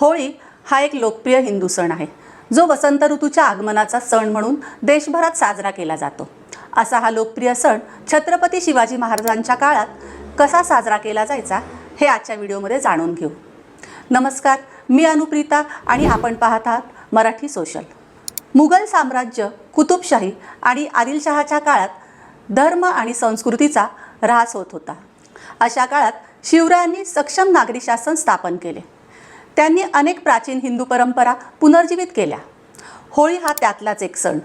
होळी हा एक लोकप्रिय हिंदू सण आहे. जो वसंत ऋतूच्या आगमनाचा सण म्हणून देशभरात साजरा केला जातो. असा हा लोकप्रिय सण छत्रपती शिवाजी महाराजांच्या काळात कसा साजरा केला जायचा हे आजच्या व्हिडिओमध्ये जाणून घेऊ. नमस्कार मी अनुप्रिता आणि आपण पाहत आहात मराठी सोशल. मुघल साम्राज्य कुतुबशाही आणि आदिलशहाच्या काळात धर्म आणि संस्कृतीचा ऱ्हास होत होता. अशा काळात शिवरायांनी सक्षम नागरी शासन स्थापन केले. त्यांनी अनेक प्राचीन हिंदू परंपरा पुनर्जीवित केल्या. होळी हा त्यातलाच एक सण.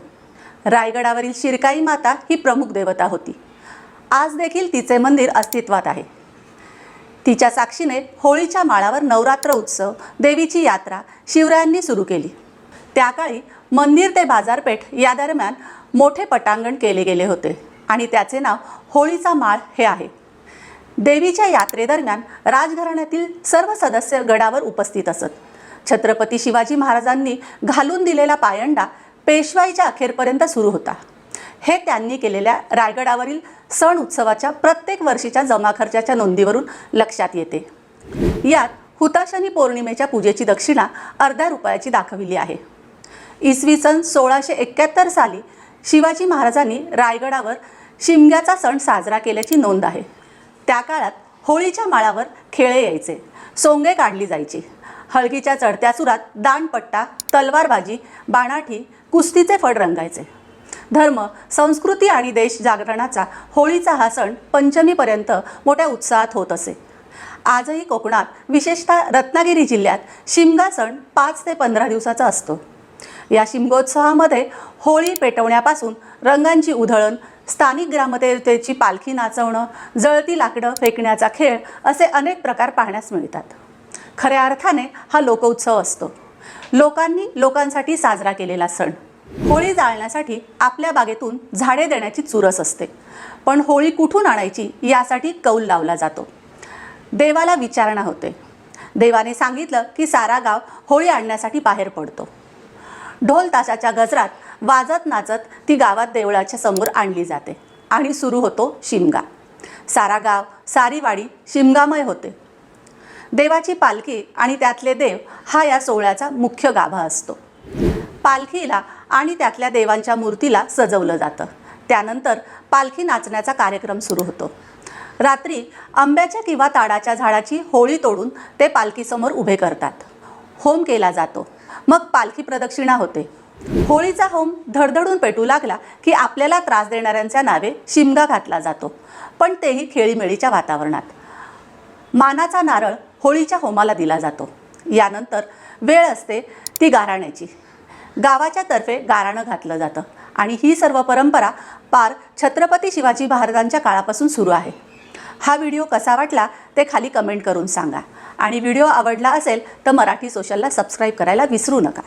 रायगडावरील शिरकाई माता ही प्रमुख देवता होती. आज देखील तिचे मंदिर अस्तित्वात आहे. तिच्या साक्षीने होळीच्या माळावर नवरात्र उत्सव देवीची यात्रा शिवरायांनी सुरू केली. त्या काळी मंदिर ते बाजारपेठ या दरम्यान मोठे पटांगण केले गेले होते आणि त्याचे नाव होळीचा माळ हे आहे. देवीच्या यात्रेदरम्यान राजघराण्यातील सर्व सदस्य गडावर उपस्थित असत. छत्रपती शिवाजी महाराजांनी घालून दिलेला पायंडा पेशवाईच्या अखेरपर्यंत सुरू होता. हे त्यांनी केलेल्या रायगडावरील सण उत्सवाच्या प्रत्येक वर्षीच्या जमाखर्चाच्या नोंदीवरून लक्षात येते. यात हुताशनी पौर्णिमेच्या पूजेची दक्षिणा अर्ध्या रुपयाची दाखविली आहे. इसवी सन सोळाशे एक्क्याहत्तर साली शिवाजी महाराजांनी रायगडावर शिमग्याचा सण साजरा केल्याची नोंद आहे. त्या काळात होळीच्या माळावर खेळे यायचे. सोंगे काढली जायची. हळगीच्या चढत्या सुरात दांडपट्टा तलवारबाजी बाणाठी कुस्तीचे फड रंगायचे. धर्म संस्कृती आणि देश जागरणाचा होळीचा हा सण पंचमीपर्यंत मोठ्या उत्साहात होत असे. आजही कोकणात विशेषतः रत्नागिरी जिल्ह्यात शिमगा सण पाच ते पंधरा दिवसाचा असतो. या शिमगोत्सवामध्ये होळी पेटवण्यापासून रंगांची उधळण स्थानिक ग्रामदेवतेची पालखी नाचवणं जळती लाकडं फेकण्याचा खेळ असे अनेक प्रकार पाहण्यास मिळतात. खऱ्या अर्थाने हा लोकोत्सव असतो. लोकांनी लोकांसाठी साजरा केलेला सण. होळी जाळण्यासाठी आपल्या बागेतून झाडे देण्याची चुरस असते. पण होळी कुठून आणायची यासाठी कौल लावला जातो. देवाला विचारणा होते. देवाने सांगितलं की सारा गाव होळी आणण्यासाठी बाहेर पडतो. ढोल ताशाच्या गजरात वाजत नाचत ती गावात देवळाच्या समोर आणली जाते. आणि सुरू होतो शिमगा. सारा गाव सारी वाडी शिमगामय होते. देवाची पालखी आणि त्यातले देव हा या सोहळ्याचा मुख्य गाभा असतो. पालखीला आणि त्यातल्या देवांच्या मूर्तीला सजवलं जातं. त्यानंतर पालखी नाचण्याचा कार्यक्रम सुरू होतो. रात्री आंब्याच्या किंवा ताडाच्या झाडाची होळी तोडून ते पालखीसमोर उभे करतात. होम केला जातो. मग पालखी प्रदक्षिणा होते. होळीचा होम धडधडून पेटू लागला की आपल्याला त्रास देणाऱ्यांच्या नावे शिमगा घातला जातो. पण तेही खेळीमेळीच्या वातावरणात. मानाचा नारळ होळीच्या होमाला दिला जातो. यानंतर वेळ असते ती गाराण्याची. गावाच्या तर्फे गाराणं घातलं जातं आणि ही सर्व परंपरा पार छत्रपती शिवाजी महाराजांच्या काळापासून सुरू आहे. हा व्हिडिओ कसा वाटला ते खाली कमेंट करून सांगा. आणि व्हिडिओ आवडला असेल तर मराठी सोशलला सबस्क्राईब करायला विसरू नका.